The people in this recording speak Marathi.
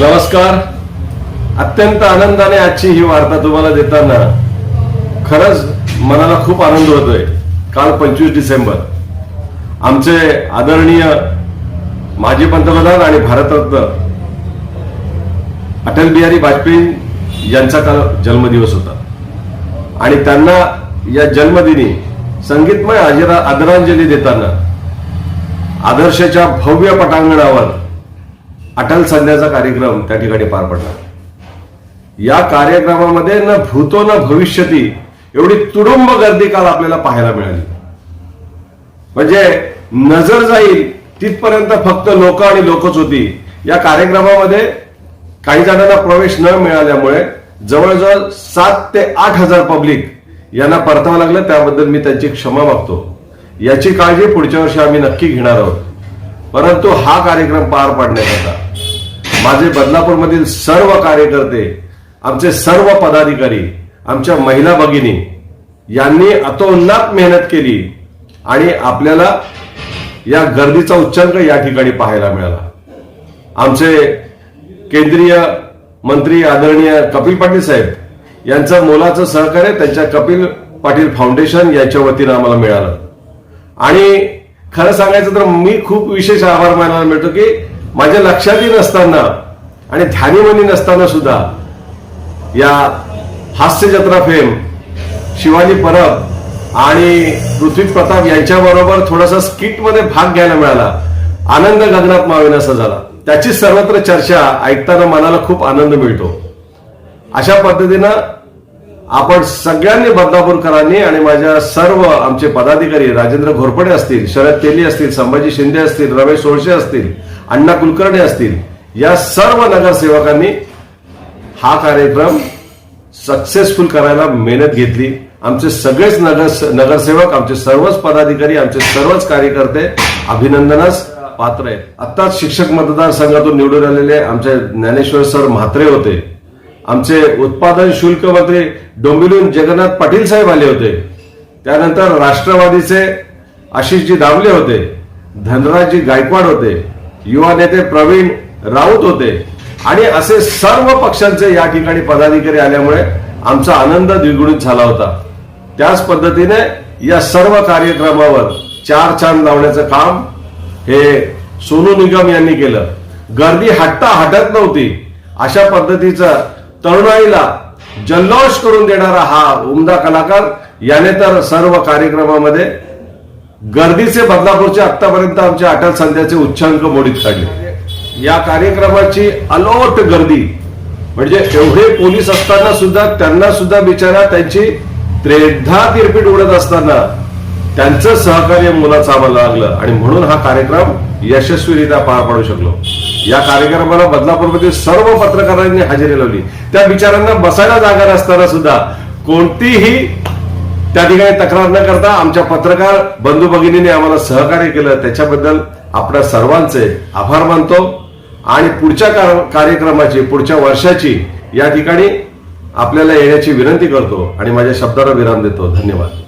नमस्कार. अत्यंत आनंदाने आजची ही वार्ता तुम्हाला देताना खरंच मनाला खूप आनंद होतोय. काल पंचवीस डिसेंबर. आमचे आदरणीय माजी पंतप्रधान आणि भारतरत्न अटल बिहारी वाजपेयी यांचा काल जन्मदिवस होता. आणि त्यांना या जन्मदिनी संगीतमय आदरांजली देताना आदर्शच्या भव्य पटांगणावर अटल संध्याचा कार्यक्रम त्या ठिकाणी पार पडला. या कार्यक्रमामध्ये न भूतो न भविष्यती एवढी तुडुंब गर्दी काल आपल्याला पाहायला मिळाली. म्हणजे नजर जाईल तिथपर्यंत फक्त लोक आणि लोकच होती. या कार्यक्रमामध्ये काही जणांना प्रवेश न मिळाल्यामुळे जवळजवळ सात ते आठ हजार पब्लिक यांना परतावं लागलं. त्याबद्दल मी त्यांची क्षमा मागतो. याची काळजी पुढच्या वर्षी आम्ही नक्की घेणार आहोत. परंतु हा कार्यक्रम पार पाडण्याकरता माझे बदलापूरमधील सर्व कार्यकर्ते आमचे सर्व पदाधिकारी आमच्या महिला भगिनी यांनी अतोन्नात मेहनत केली आणि आपल्याला या गर्दीचा उच्चांक या ठिकाणी पाहायला मिळाला. आमचे केंद्रीय मंत्री आदरणीय कपिल पाटील साहेब यांचं मोलाचं सहकार्य त्यांच्या कपिल पाटील फाउंडेशन यांच्या वतीनं आम्हाला मिळालं. आणि खरं सांगायचं तर मी खूप विशेष आभार मानायला मिळतो की माझ्या लक्षातही नसताना आणि ध्यानीमनी नसताना सुद्धा या हास्य जत्रा फेम शिवाजी परब आणि पृथ्वी प्रताप यांच्याबरोबर थोडासा स्किटमध्ये भाग घ्यायला मिळाला. आनंद गगनात मावेनासा झाला त्याची सर्वत्र चर्चा ऐकताना मनाला खूप आनंद मिळतो. अशा पद्धतीनं आपण सगळ्यांनी बदलापूरकरांनी आणि माझ्या सर्व आमचे पदाधिकारी राजेंद्र घोरपडे असतील शरद तेली असतील संभाजी शिंदे असतील रमेश सोळशे असतील अण्णा कुलकर्णी असतील या सर्व नगरसेवकांनी हा कार्यक्रम सक्सेसफुल करायला मेहनत घेतली. आमचे सगळेच नगर नगरसेवक आमचे सर्वच पदाधिकारी आमचे सर्वच कार्यकर्ते अभिनंदनास पात्र आहेत. आत्ताच शिक्षक मतदारसंघातून निवडून आलेले आमचे ज्ञानेश्वर सर म्हात्रे होते. आमचे उत्पादन शुल्क मंत्री डोंबिवलीहून जगन्नाथ पाटील साहेब आले होते. त्यानंतर राष्ट्रवादीचे आशिषजी दामले होते. धनराजजी गायकवाड होते. युवा नेते प्रवीण राऊत होते. आणि असे सर्व पक्षांचे या ठिकाणी पदाधिकारी आल्यामुळे आमचा आनंद द्विगुणित झाला होता. त्याच पद्धतीने या सर्व कार्यक्रमावर चार चांद लावण्याचं काम हे सोनू निगम यांनी केलं. गर्दी हट्टा हटत नव्हती. अशा पद्धतीचा तरुणाईला जल्लोष करून देणारा हा उमदा कलाकार याने तर सर्व कार्यक्रमामध्ये गर्दीचे बदलापूरचे आतापर्यंत आमच्या अटल संध्याचे उच्चांक मोडीत काढले. या कार्यक्रमाची अलोट गर्दी म्हणजे एवढे पोलीस असताना सुद्धा त्यांना सुद्धा बिचारा त्यांची त्रेधा तिरपीट उडत असताना त्यांचं सहकार्य मुलाचं आम्हाला लागलं आणि म्हणून हा कार्यक्रम यशस्वीरित्या पार पाडू शकलो. या कार्यक्रमाला बदलापूरमधील सर्व पत्रकारांनी हजेरी लावली. त्या बिचारांना बसायला जागा नसताना सुद्धा कोणतीही त्या ठिकाणी तक्रार न करता आमच्या पत्रकार बंधू भगिनीने आम्हाला सहकार्य केलं. त्याच्याबद्दल आपल्या सर्वांचे आभार मानतो. आणि पुढच्या कार- कार्यक्रमाची पुढच्या वर्षाची या ठिकाणी आपल्याला येण्याची विनंती करतो. आणि माझ्या शब्दाला विराम देतो. धन्यवाद.